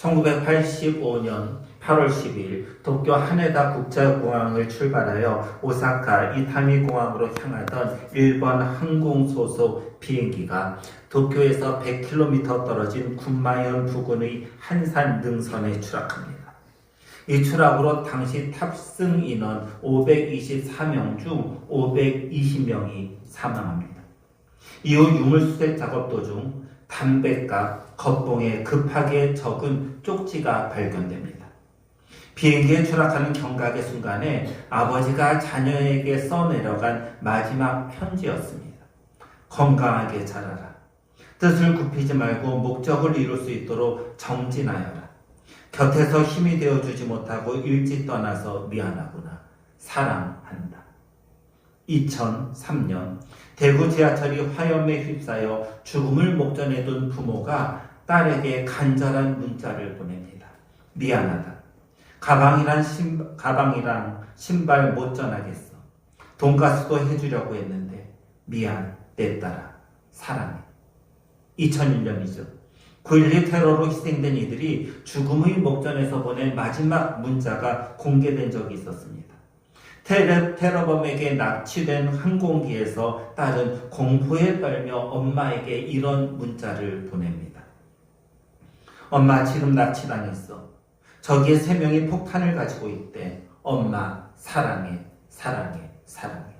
1985년 8월 10일 도쿄 하네다 국제공항을 출발하여 오사카 이타미 공항으로 향하던 일본 항공 소속 비행기가 도쿄에서 100km 떨어진 군마현 부근의 한산 능선에 추락합니다. 이 추락으로 당시 탑승 인원 524명 중 520명이 사망합니다. 이후 유물수색 작업 도중 담뱃과 겉봉에 급하게 적은 쪽지가 발견됩니다. 비행기에 추락하는 경각의 순간에 아버지가 자녀에게 써내려간 마지막 편지였습니다. 건강하게 자라라. 뜻을 굽히지 말고 목적을 이룰 수 있도록 정진하여라. 곁에서 힘이 되어주지 못하고 일찍 떠나서 미안하구나. 사랑한다. 2003년 대구 지하철이 화염에 휩싸여 죽음을 목전에 둔 부모가 딸에게 간절한 문자를 보냅니다. 미안하다. 가방이란 신, 가방이랑 신발 못 전하겠어. 돈가스도 해주려고 했는데 미안 내 딸아 사랑해. 2001년이죠. 9.12 테러로 희생된 이들이 죽음의 목전에서 보낸 마지막 문자가 공개된 적이 있었습니다. 테러, 테러범에게 납치된 항공기에서 딸은 공포에 떨며 엄마에게 이런 문자를 보냅니다. 엄마 지금 납치당했어. 저기에 세 명이 폭탄을 가지고 있대. 엄마 사랑해 사랑해 사랑해.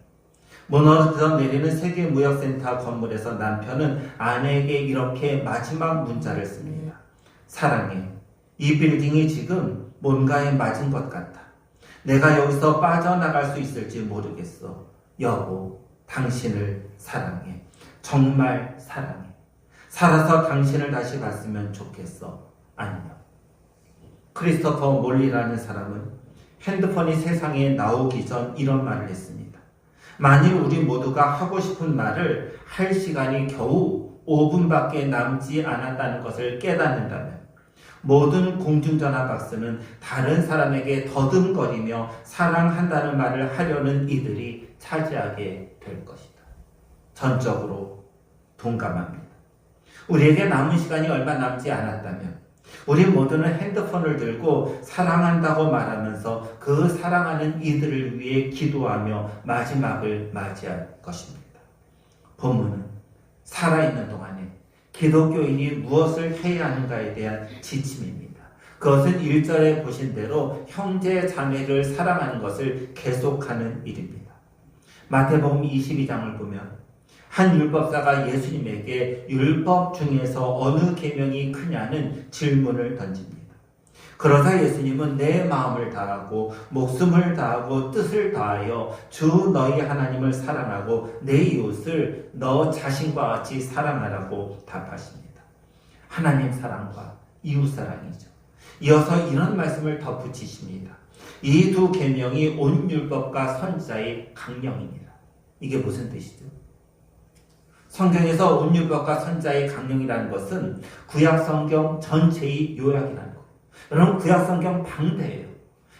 무너져 내리는 세계무역센터 건물에서 남편은 아내에게 이렇게 마지막 문자를 씁니다. 사랑해. 이 빌딩이 지금 뭔가에 맞은 것 같아. 내가 여기서 빠져나갈 수 있을지 모르겠어. 여보, 당신을 사랑해. 정말 사랑해. 살아서 당신을 다시 봤으면 좋겠어. 안녕. 크리스토퍼 몰리라는 사람은 핸드폰이 세상에 나오기 전 이런 말을 했습니다. 만일 우리 모두가 하고 싶은 말을 할 시간이 겨우 5분밖에 남지 않았다는 것을 깨닫는다면 모든 공중전화 박스는 다른 사람에게 더듬거리며 사랑한다는 말을 하려는 이들이 차지하게 될 것이다. 전적으로 동감합니다. 우리에게 남은 시간이 얼마 남지 않았다면 우리 모두는 핸드폰을 들고 사랑한다고 말하면서 그 사랑하는 이들을 위해 기도하며 마지막을 맞이할 것입니다. 본문은 살아있는 동안에 기독교인이 무엇을 해야 하는가에 대한 지침입니다. 그것은 1절에 보신 대로 형제 자매를 사랑하는 것을 계속하는 일입니다. 마태복음 22장을 보면 한 율법사가 예수님에게 율법 중에서 어느 계명이 크냐는 질문을 던집니다. 그러자 예수님은 내 마음을 다하고 목숨을 다하고 뜻을 다하여 주 너희 하나님을 사랑하고 내 이웃을 너 자신과 같이 사랑하라고 답하십니다. 하나님 사랑과 이웃 사랑이죠. 이어서 이런 말씀을 덧붙이십니다. 이 두 계명이 온 율법과 선지자의 강령입니다. 이게 무슨 뜻이죠? 성경에서 온 율법과 선자의 강령이라는 것은 구약 성경 전체의 요약이라는. 여러분 구약 성경 방대예요.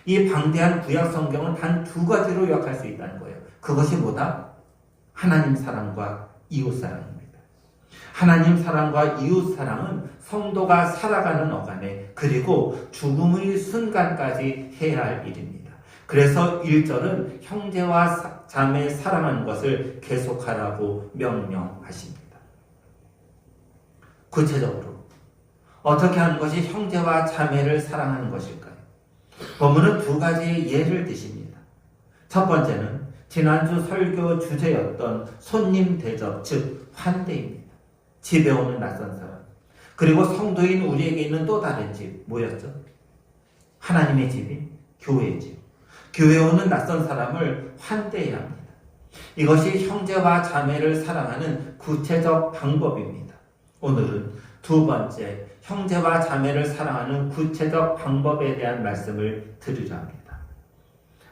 이 방대한 구약 성경은 단두 가지로 요약할 수 있다는 거예요. 그것이 뭐다? 하나님 사랑과 이웃 사랑입니다. 하나님 사랑과 이웃 사랑은 성도가 살아가는 어간에 그리고 죽음의 순간까지 해야 할 일입니다. 그래서 1절은 형제와 자매 사랑하는 것을 계속하라고 명령하십니다. 구체적으로 어떻게 하는 것이 형제와 자매를 사랑하는 것일까요? 본문은 두 가지의 예를 드십니다. 첫 번째는 지난주 설교 주제였던 손님 대접, 즉 환대입니다. 집에 오는 낯선 사람. 그리고 성도인 우리에게 있는 또 다른 집, 뭐였죠? 하나님의 집인 교회의 집. 교회 오는 낯선 사람을 환대해야 합니다. 이것이 형제와 자매를 사랑하는 구체적 방법입니다. 오늘은 두 번째, 형제와 자매를 사랑하는 구체적 방법에 대한 말씀을 드리려 합니다.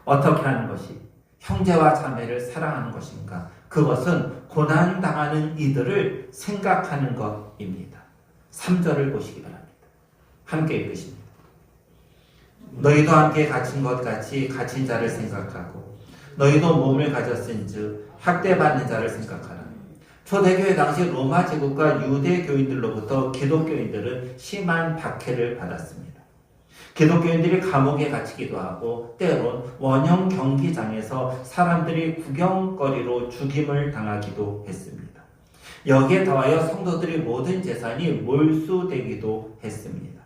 어떻게 하는 것이 형제와 자매를 사랑하는 것인가? 그것은 고난 당하는 이들을 생각하는 것입니다. 3절을 보시기 바랍니다. 함께 읽으십니다. 너희도 함께 갇힌 것 같이 갇힌 자를 생각하고 너희도 몸을 가졌은즉 학대받는 자를 생각하라. 초대교회 당시 로마 제국과 유대 교인들로부터 기독교인들은 심한 박해를 받았습니다. 기독교인들이 감옥에 갇히기도 하고 때론 원형 경기장에서 사람들이 구경거리로 죽임을 당하기도 했습니다. 여기에 더하여 성도들의 모든 재산이 몰수되기도 했습니다.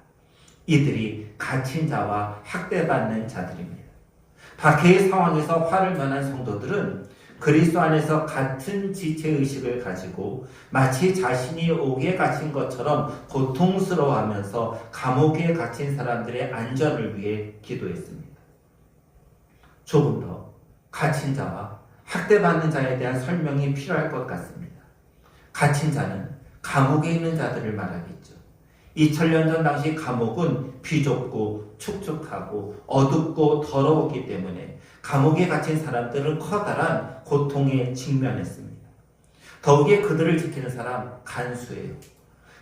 이들이 갇힌 자와 학대받는 자들입니다. 박해의 상황에서 화를 면한 성도들은 그리스도 안에서 같은 지체 의식을 가지고 마치 자신이 옥에 갇힌 것처럼 고통스러워하면서 감옥에 갇힌 사람들의 안전을 위해 기도했습니다. 조금 더 갇힌 자와 학대받는 자에 대한 설명이 필요할 것 같습니다. 갇힌 자는 감옥에 있는 자들을 말하겠죠. 2000년 전 당시 감옥은 비좁고 축축하고 어둡고 더러웠기 때문에 감옥에 갇힌 사람들은 커다란 고통에 직면했습니다. 더욱이 그들을 지키는 사람 간수예요.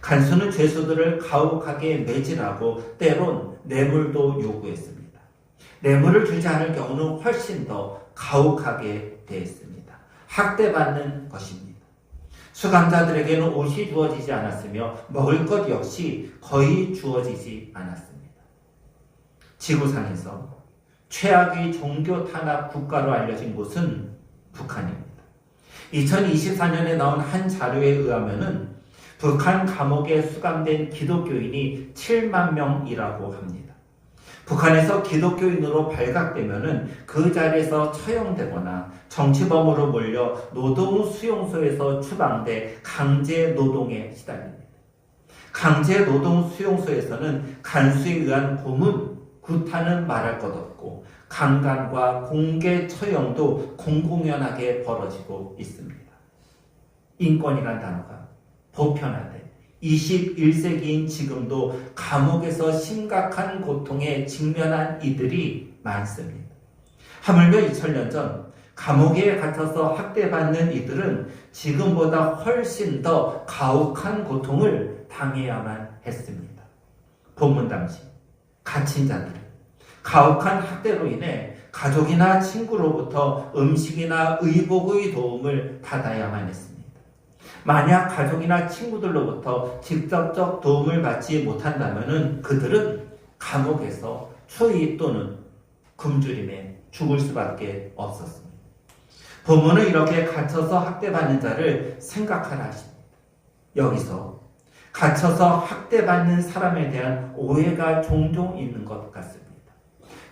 간수는 죄수들을 가혹하게 매질하고 때론 뇌물도 요구했습니다. 뇌물을 주지 않을 경우는 훨씬 더 가혹하게 대했습니다. 학대받는 것입니다. 수감자들에게는 옷이 주어지지 않았으며 먹을 것 역시 거의 주어지지 않았습니다. 지구상에서 최악의 종교 탄압 국가로 알려진 곳은 북한입니다. 2024년에 나온 한 자료에 의하면은 북한 감옥에 수감된 기독교인이 7만 명이라고 합니다. 북한에서 기독교인으로 발각되면은 그 자리에서 처형되거나 정치범으로 몰려 노동 수용소에서 추방돼 강제 노동에 시달립니다. 강제 노동 수용소에서는 간수에 의한 고문, 구타는 말할 것 없고 강간과 공개 처형도 공공연하게 벌어지고 있습니다. 인권이란 단어가 보편화돼 21세기인 지금도 감옥에서 심각한 고통에 직면한 이들이 많습니다. 하물며 2000년 전 감옥에 갇혀서 학대받는 이들은 지금보다 훨씬 더 가혹한 고통을 당해야만 했습니다. 본문 당시 갇힌 자들, 가혹한 학대로 인해 가족이나 친구로부터 음식이나 의복의 도움을 받아야만 했습니다. 만약 가족이나 친구들로부터 직접적 도움을 받지 못한다면 그들은 감옥에서 추위 또는 굶주림에 죽을 수밖에 없었습니다. 본문은 이렇게 갇혀서 학대받는 자를 생각하라 하십니다. 여기서 갇혀서 학대받는 사람에 대한 오해가 종종 있는 것 같습니다.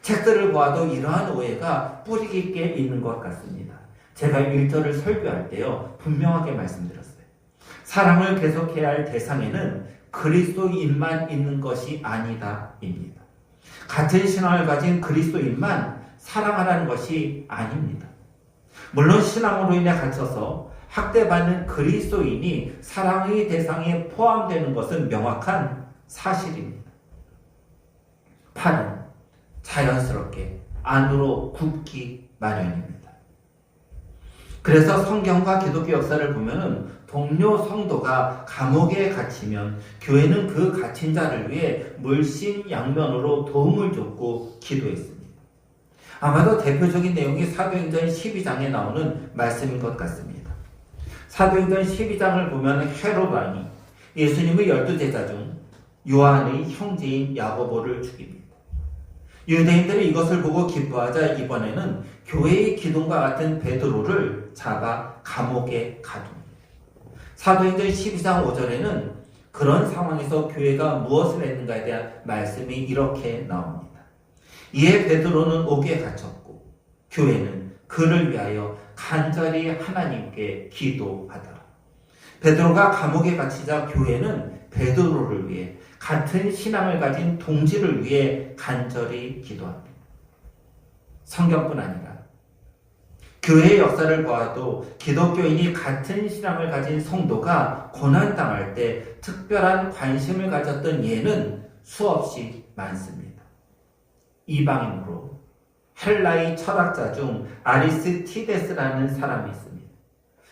책들을 보아도 이러한 오해가 뿌리 깊게 있는 것 같습니다. 제가 1절을 설교할 때요, 분명하게 말씀드렸어요. 사랑을 계속해야 할 대상에는 그리스도인만 있는 것이 아니다 입니다. 같은 신앙을 가진 그리스도인만 사랑하라는 것이 아닙니다. 물론 신앙으로 인해 갇혀서 학대받는 그리스도인이 사랑의 대상에 포함되는 것은 명확한 사실입니다. 8은 자연스럽게 안으로 굽기 마련입니다. 그래서 성경과 기독교 역사를 보면은 동료 성도가 감옥에 갇히면 교회는 그 갇힌 자를 위해 물씬 양면으로 도움을 줬고 기도했습니다. 아마도 대표적인 내용이 사도행전 12장에 나오는 말씀인 것 같습니다. 사도행전 12장을 보면 헤롯 왕이 예수님의 열두 제자 중 요한의 형제인 야고보를 죽입니다. 유대인들이 이것을 보고 기뻐하자 이번에는 교회의 기둥과 같은 베드로를 잡아 감옥에 가둡니다. 사도행전 12장 5절에는 그런 상황에서 교회가 무엇을 했는가에 대한 말씀이 이렇게 나옵니다. 이에 베드로는 옥에 갇혔고 교회는 그를 위하여 간절히 하나님께 기도하더라. 베드로가 감옥에 갇히자 교회는 베드로를 위해 같은 신앙을 가진 동지를 위해 간절히 기도합니다. 성경뿐 아니라 교회의 역사를 보아도 기독교인이 같은 신앙을 가진 성도가 고난당할 때 특별한 관심을 가졌던 예는 수없이 많습니다. 이방인으로 헬라의 철학자 중 아리스티데스라는 사람이 있습니다.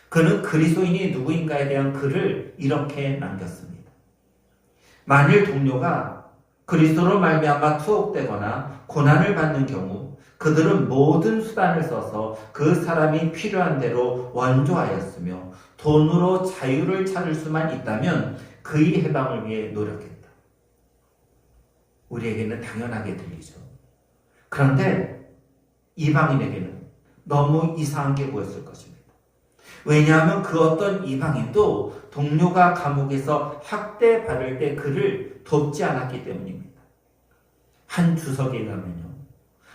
그는 그리스도인이 누구인가에 대한 글을 이렇게 남겼습니다. 만일 동료가 그리스도로 말미암아 투옥되거나 고난을 받는 경우 그들은 모든 수단을 써서 그 사람이 필요한 대로 원조하였으며 돈으로 자유를 찾을 수만 있다면 그의 해방을 위해 노력했다. 우리에게는 당연하게 들리죠. 그런데 이방인에게는 너무 이상한 게 보였을 것입니다. 왜냐하면 그 어떤 이방인도 동료가 감옥에서 학대받을 때 그를 돕지 않았기 때문입니다. 한 주석에 의하면요.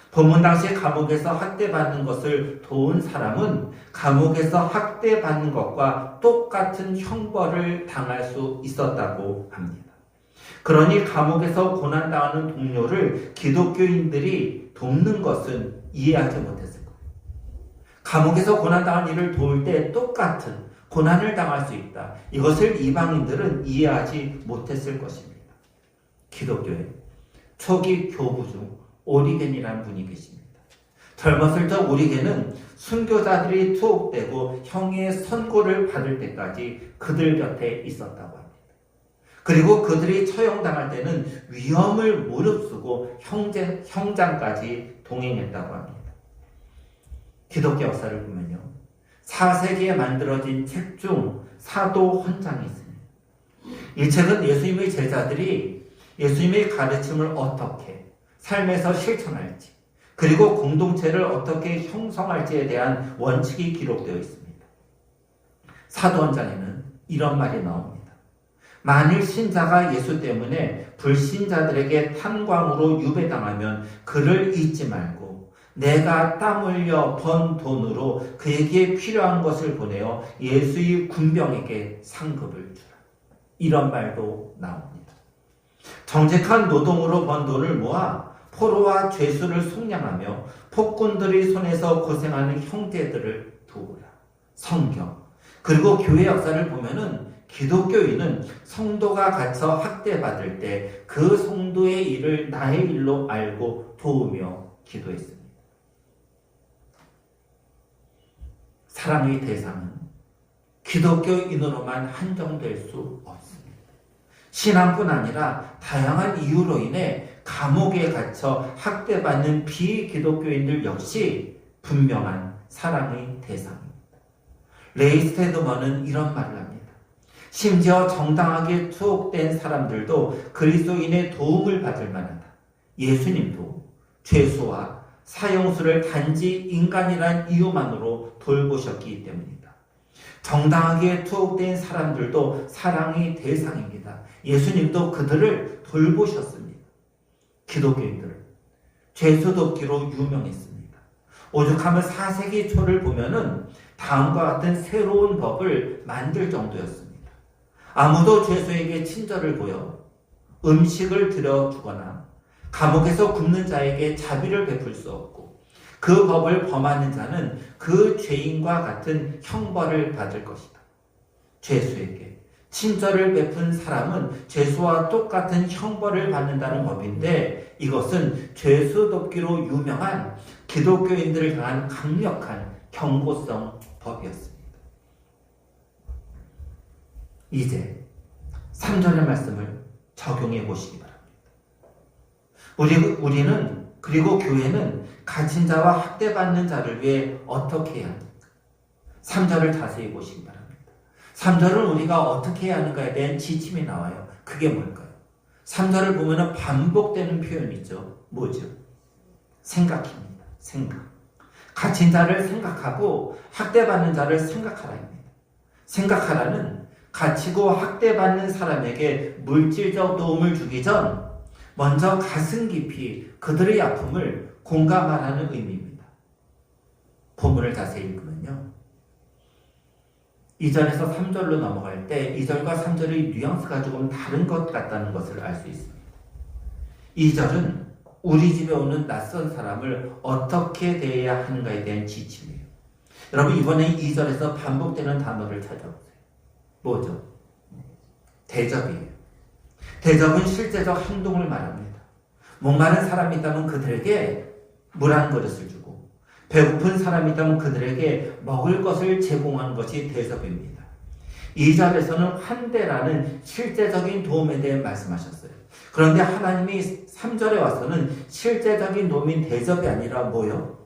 본문 당시에 감옥에서 학대받는 것을 도운 사람은 감옥에서 학대받는 것과 똑같은 형벌을 당할 수 있었다고 합니다. 그러니 감옥에서 고난당하는 동료를 기독교인들이 돕는 것은 이해하지 못했을 거예요. 감옥에서 고난당한 일을 도울 때 똑같은 고난을 당할 수 있다. 이것을 이방인들은 이해하지 못했을 것입니다. 기독교의 초기 교부 중 오리겐이라는 분이 계십니다. 젊었을 적 오리겐은 순교자들이 투옥되고 형의 선고를 받을 때까지 그들 곁에 있었다고 합니다. 그리고 그들이 처형당할 때는 위험을 무릅쓰고 형제, 형장까지 동행했다고 합니다. 기독교 역사를 보면요. 4세기에 만들어진 책 중 사도 헌장이 있습니다. 이 책은 예수님의 제자들이 예수님의 가르침을 어떻게 삶에서 실천할지, 그리고 공동체를 어떻게 형성할지에 대한 원칙이 기록되어 있습니다. 사도원장에는 이런 말이 나옵니다. 만일 신자가 예수 때문에 불신자들에게 탄광으로 유배당하면 그를 잊지 말고 내가 땀 흘려 번 돈으로 그에게 필요한 것을 보내어 예수의 군병에게 상급을 주라. 이런 말도 나옵니다. 정직한 노동으로 번 돈을 모아 포로와 죄수를 속량하며 폭군들의 손에서 고생하는 형제들을 도우라. 성경. 그리고 교회 역사를 보면은 기독교인은 성도가 갇혀 학대받을 때 그 성도의 일을 나의 일로 알고 도우며 기도했습니다. 사랑의 대상은 기독교인으로만 한정될 수 없습니다. 신앙뿐 아니라 다양한 이유로 인해 감옥에 갇혀 학대받는 비기독교인들 역시 분명한 사랑의 대상입니다. 레이스테드먼은 이런 말을 합니다. 심지어 정당하게 투옥된 사람들도 그리스도인의 도움을 받을 만하다. 예수님도 죄수와 사형수를 단지 인간이란 이유만으로 돌보셨기 때문이다. 정당하게 투옥된 사람들도 사랑의 대상입니다. 예수님도 그들을 돌보셨습니다. 기독교인들은 죄수 돕기로 유명했습니다. 오죽하면 4세기 초를 보면은 다음과 같은 새로운 법을 만들 정도였습니다. 아무도 죄수에게 친절을 보여 음식을 들여주거나 감옥에서 굽는 자에게 자비를 베풀 수 없고 그 법을 범하는 자는 그 죄인과 같은 형벌을 받을 것이다. 죄수에게 친절을 베푼 사람은 죄수와 똑같은 형벌을 받는다는 법인데 이것은 죄수 돕기로 유명한 기독교인들을 향한 강력한 경고성 법이었습니다. 이제 3절의 말씀을 적용해 보시기 바랍니다. 우리, 우리는, 그리고 교회는 갇힌 자와 학대받는 자를 위해 어떻게 해야 합니까? 3절을 자세히 보시기 바랍니다. 3절은 우리가 어떻게 해야 하는가에 대한 지침이 나와요. 그게 뭘까요? 3절을 보면 반복되는 표현이죠. 뭐죠? 생각입니다. 생각. 갇힌 자를 생각하고 학대받는 자를 생각하라입니다. 생각하라는 갇히고 학대받는 사람에게 물질적 도움을 주기 전 먼저 가슴 깊이 그들의 아픔을 공감하라는 의미입니다. 본문을 자세히 읽으면요. 2절에서 3절로 넘어갈 때 2절과 3절의 뉘앙스가 조금 다른 것 같다는 것을 알 수 있습니다. 2절은 우리 집에 오는 낯선 사람을 어떻게 대해야 하는가에 대한 지침이에요. 여러분 이번에 2절에서 반복되는 단어를 찾아보세요. 뭐죠? 대접이에요. 대접은 실제적 행동을 말합니다. 목마른 사람이 있다면 그들에게 물 한 그릇을 주고 배고픈 사람이 있다면 그들에게 먹을 것을 제공하는 것이 대접입니다. 2절에서는 환대라는 실제적인 도움에 대해 말씀하셨어요. 그런데 하나님이 3절에 와서는 실제적인 도움인 대접이 아니라 뭐요?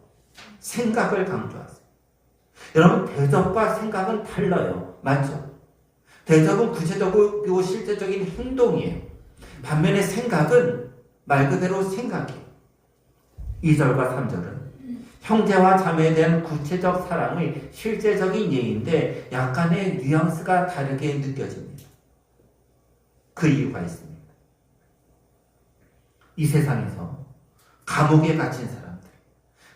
생각을 강조하세요. 여러분, 대접과 생각은 달라요. 맞죠? 대접은 구체적이고 실제적인 행동이에요. 반면에 생각은 말 그대로 생각이에요. 2절과 3절은 형제와 자매에 대한 구체적 사랑의 실제적인 예인데 약간의 뉘앙스가 다르게 느껴집니다. 그 이유가 있습니다. 이 세상에서 감옥에 갇힌 사람들,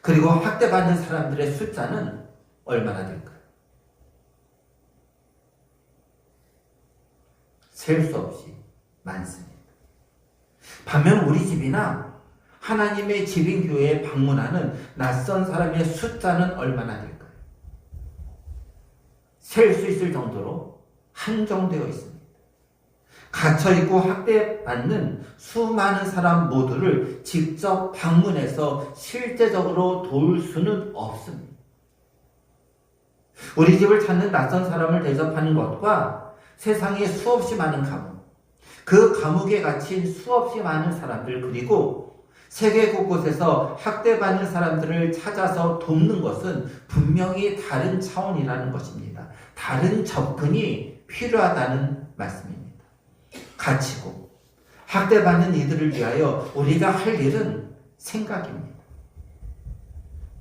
그리고 학대받는 사람들의 숫자는 얼마나 될까요? 셀 수 없이 많습니다. 반면 우리 집이나 하나님의 집인 교회에 방문하는 낯선 사람의 숫자는 얼마나 될까요? 셀 수 있을 정도로 한정되어 있습니다. 갇혀있고 학대받는 수많은 사람 모두를 직접 방문해서 실제적으로 도울 수는 없습니다. 우리 집을 찾는 낯선 사람을 대접하는 것과 세상에 수없이 많은 감옥, 그 감옥에 갇힌 수없이 많은 사람들, 그리고 세계 곳곳에서 학대받는 사람들을 찾아서 돕는 것은 분명히 다른 차원이라는 것입니다. 다른 접근이 필요하다는 말씀입니다. 갇히고 학대받는 이들을 위하여 우리가 할 일은 생각입니다.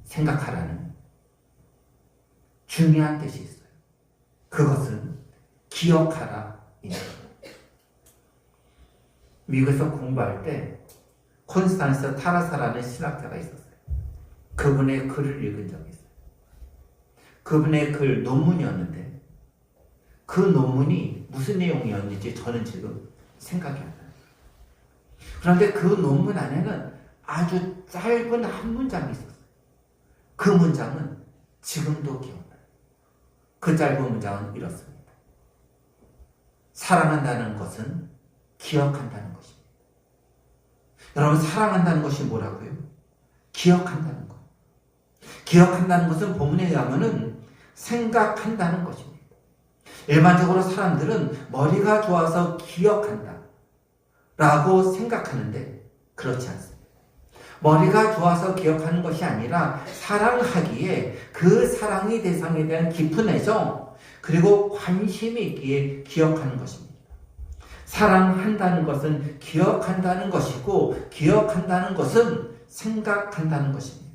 생각하라는 중요한 뜻이 있어요. 그것은 기억하라입니다. 미국에서 공부할 때 콘스탄스 타라사라는 신학자가 있었어요. 그분의 글을 읽은 적이 있어요. 그분의 글 논문이었는데 그 논문이 무슨 내용이었는지 저는 지금 생각이 안 나요. 그런데 그 논문 안에는 아주 짧은 한 문장이 있었어요. 그 문장은 지금도 기억나요. 그 짧은 문장은 이렇습니다. 사랑한다는 것은 기억한다는 것입니다. 여러분, 사랑한다는 것이 뭐라고요? 기억한다는 것. 기억한다는 것은 본문에 의하면은 생각한다는 것입니다. 일반적으로 사람들은 머리가 좋아서 기억한다. 라고 생각하는데 그렇지 않습니다. 머리가 좋아서 기억하는 것이 아니라 사랑하기에 그 사랑의 대상에 대한 깊은 애정 그리고 관심이 있기에 기억하는 것입니다. 사랑한다는 것은 기억한다는 것이고 기억한다는 것은 생각한다는 것입니다.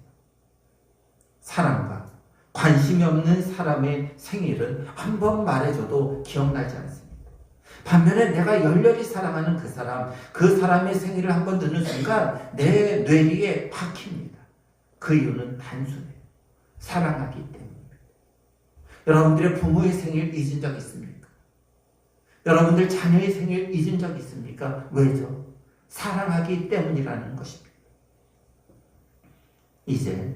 사랑과 관심이 없는 사람의 생일은 한 번 말해줘도 기억나지 않습니다. 반면에 내가 열렬히 사랑하는 그 사람, 그 사람의 생일을 한 번 듣는 순간 내 뇌리에 박힙니다. 그 이유는 단순해요. 사랑하기 때문입니다. 여러분들의 부모의 생일 잊은 적 있습니까? 여러분들 자녀의 생일 잊은 적 있습니까? 왜죠? 사랑하기 때문이라는 것입니다. 이제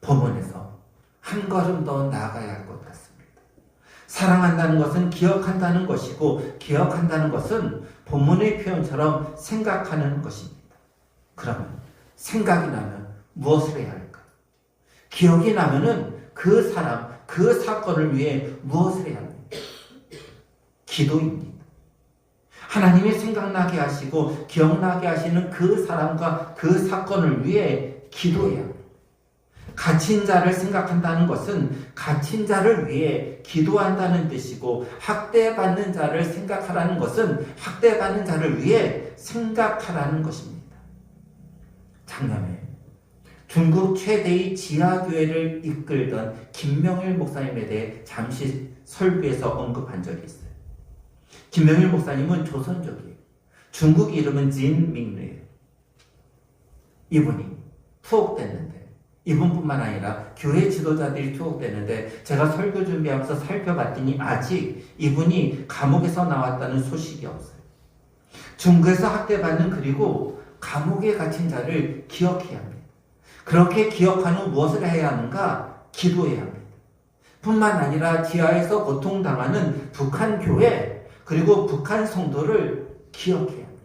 법원에서 한 걸음 더 나아가야 할 것 같습니다. 사랑한다는 것은 기억한다는 것이고 기억한다는 것은 본문의 표현처럼 생각하는 것입니다. 그러면 생각이 나면 무엇을 해야 할까? 기억이 나면은 그 사람, 그 사건을 위해 무엇을 해야 합니까? 기도입니다. 하나님이 생각나게 하시고 기억나게 하시는 그 사람과 그 사건을 위해 기도해야 합니다. 갇힌 자를 생각한다는 것은 갇힌 자를 위해 기도한다는 뜻이고 학대받는 자를 생각하라는 것은 학대받는 자를 위해 생각하라는 것입니다. 작년에 중국 최대의 지하교회를 이끌던 김명일 목사님에 대해 잠시 설교에서 언급한 적이 있어요. 김명일 목사님은 조선족이에요. 중국 이름은 진민르예요. 이분이 투옥됐는데 이분뿐만 아니라 교회 지도자들이 투옥되는데 제가 설교 준비하면서 살펴봤더니 아직 이분이 감옥에서 나왔다는 소식이 없어요. 중국에서 학대받는 그리고 감옥에 갇힌 자를 기억해야 합니다. 그렇게 기억한 후 무엇을 해야 하는가? 기도해야 합니다. 뿐만 아니라 지하에서 고통당하는 북한 교회 그리고 북한 성도를 기억해야 합니다.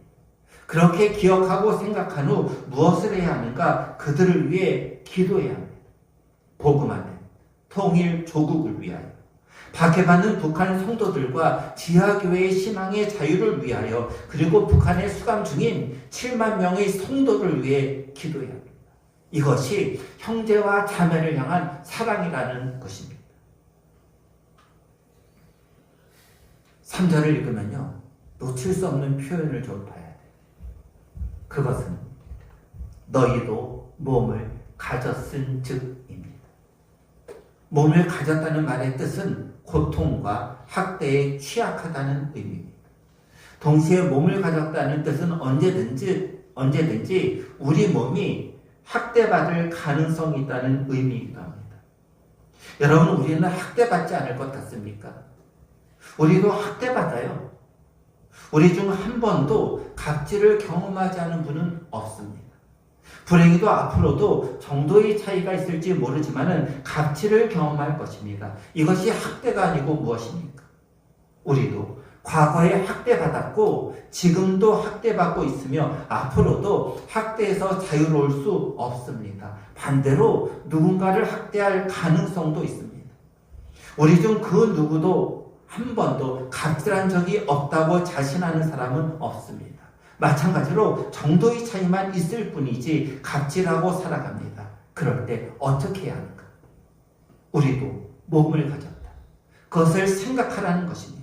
그렇게 기억하고 생각한 후 무엇을 해야 하는가? 그들을 위해 기도해야 합니다. 복음 안에 통일 조국을 위하여 박해받는 북한 성도들과 지하교회의 신앙의 자유를 위하여 그리고 북한에 수감 중인 7만 명의 성도를 위해 기도해야 합니다. 이것이 형제와 자매를 향한 사랑이라는 것입니다. 3절을 읽으면요. 놓칠 수 없는 표현을 좀 봐야 돼요. 그것은 너희도 몸을 가졌은 즉입니다. 몸을 가졌다는 말의 뜻은 고통과 학대에 취약하다는 의미입니다. 동시에 몸을 가졌다는 뜻은 언제든지 언제든지 우리 몸이 학대받을 가능성이 있다는 의미이기도 합니다. 여러분 우리는 학대받지 않을 것 같습니까? 우리도 학대받아요. 우리 중 한 번도 갑질을 경험하지 않은 분은 없습니다. 불행히도 앞으로도 정도의 차이가 있을지 모르지만은 갑질을 경험할 것입니다. 이것이 학대가 아니고 무엇입니까? 우리도 과거에 학대받았고 지금도 학대받고 있으며 앞으로도 학대에서 자유로울 수 없습니다. 반대로 누군가를 학대할 가능성도 있습니다. 우리 중 그 누구도 한 번도 갑질한 적이 없다고 자신하는 사람은 없습니다. 마찬가지로 정도의 차이만 있을 뿐이지 갑질하고 살아갑니다. 그럴 때 어떻게 해야 하는가? 우리도 몸을 가졌다. 그것을 생각하라는 것입니다.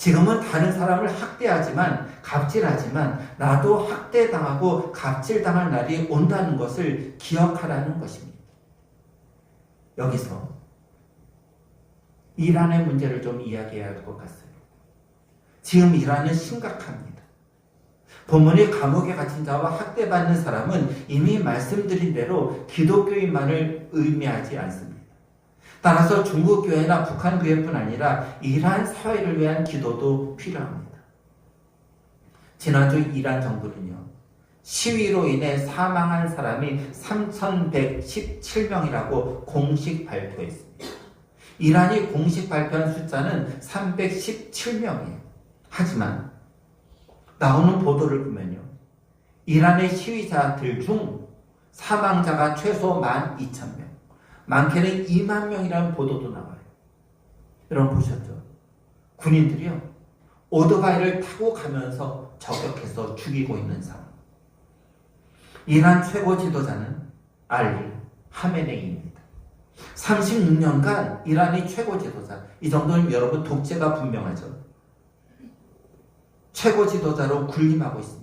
지금은 다른 사람을 학대하지만 갑질하지만 나도 학대당하고 갑질당할 날이 온다는 것을 기억하라는 것입니다. 여기서 이란의 문제를 좀 이야기해야 할 것 같습니다. 지금 이란은 심각합니다. 본문이 감옥에 갇힌 자와 학대받는 사람은 이미 말씀드린 대로 기독교인만을 의미하지 않습니다. 따라서 중국 교회나 북한 교회뿐 아니라 이란 사회를 위한 기도도 필요합니다. 지난주 이란 정부는요. 시위로 인해 사망한 사람이 3,117명이라고 공식 발표했습니다. 이란이 공식 발표한 숫자는 317명이에요. 하지만 나오는 보도를 보면요. 이란의 시위자들 중 사망자가 최소 12,000명, 많게는 2만 명이라는 보도도 나와요. 여러분 보셨죠? 군인들이요. 오토바이를 타고 가면서 저격해서 죽이고 있는 상황. 이란 최고 지도자는 알리 하메네이입니다. 36년간 이란의 최고 지도자. 이 정도는 여러분 독재가 분명하죠. 최고 지도자로 군림하고 있습니다.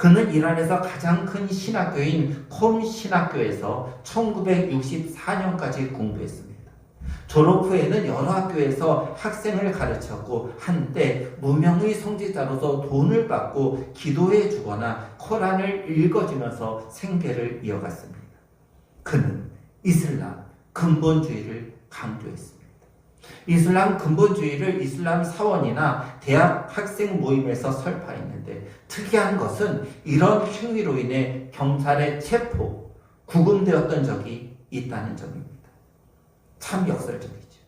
그는 이란에서 가장 큰 신학교인 콤 신학교에서 1964년까지 공부했습니다. 졸업 후에는 여러 학교에서 학생을 가르쳤고 한때 무명의 성직자로서 돈을 받고 기도해 주거나 코란을 읽어주면서 생계를 이어갔습니다. 그는 이슬람 근본주의를 강조했습니다. 이슬람 근본주의를 이슬람 사원이나 대학 학생 모임에서 설파했는데 특이한 것은 이런 행위로 인해 경찰에 체포, 구금되었던 적이 있다는 점입니다. 참 역설적이죠.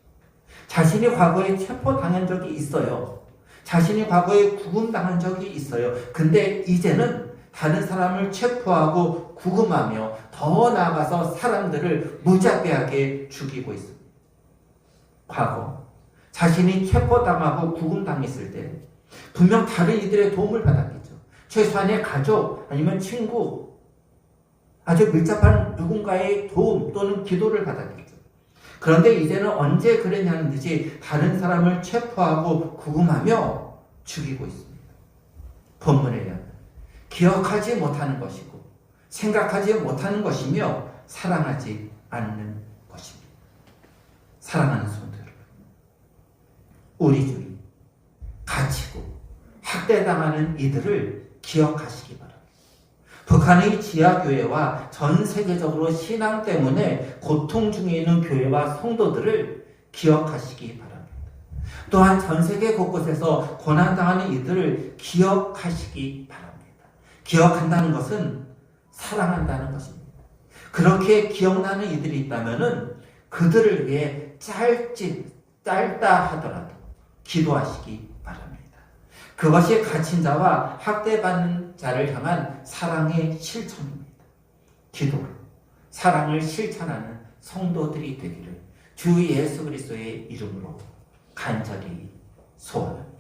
자신이 과거에 체포당한 적이 있어요. 자신이 과거에 구금당한 적이 있어요. 근데 이제는 다른 사람을 체포하고 구금하며 더 나아가서 사람들을 무자비하게 죽이고 있습니다. 과거 자신이 체포당하고 구금당했을 때 분명 다른 이들의 도움을 받았겠죠. 최소한의 가족 아니면 친구 아주 밀접한 누군가의 도움 또는 기도를 받았겠죠. 그런데 이제는 언제 그랬냐는 듯이 다른 사람을 체포하고 구금하며 죽이고 있습니다. 본문에 의하면 기억하지 못하는 것이고 생각하지 못하는 것이며 사랑하지 않는 것입니다. 사랑하는 성도 우리주의, 가치고 학대당하는 이들을 기억하시기 바랍니다. 북한의 지하교회와 전 세계적으로 신앙 때문에 고통 중에 있는 교회와 성도들을 기억하시기 바랍니다. 또한 전 세계 곳곳에서 고난당하는 이들을 기억하시기 바랍니다. 기억한다는 것은 사랑한다는 것입니다. 그렇게 기억나는 이들이 있다면 그들을 위해 짧지, 짧다 하더라도 기도하시기 바랍니다. 그것이 갇힌 자와 학대받는 자를 향한 사랑의 실천입니다. 기도로 사랑을 실천하는 성도들이 되기를 주 예수 그리스도의 이름으로 간절히 소원합니다.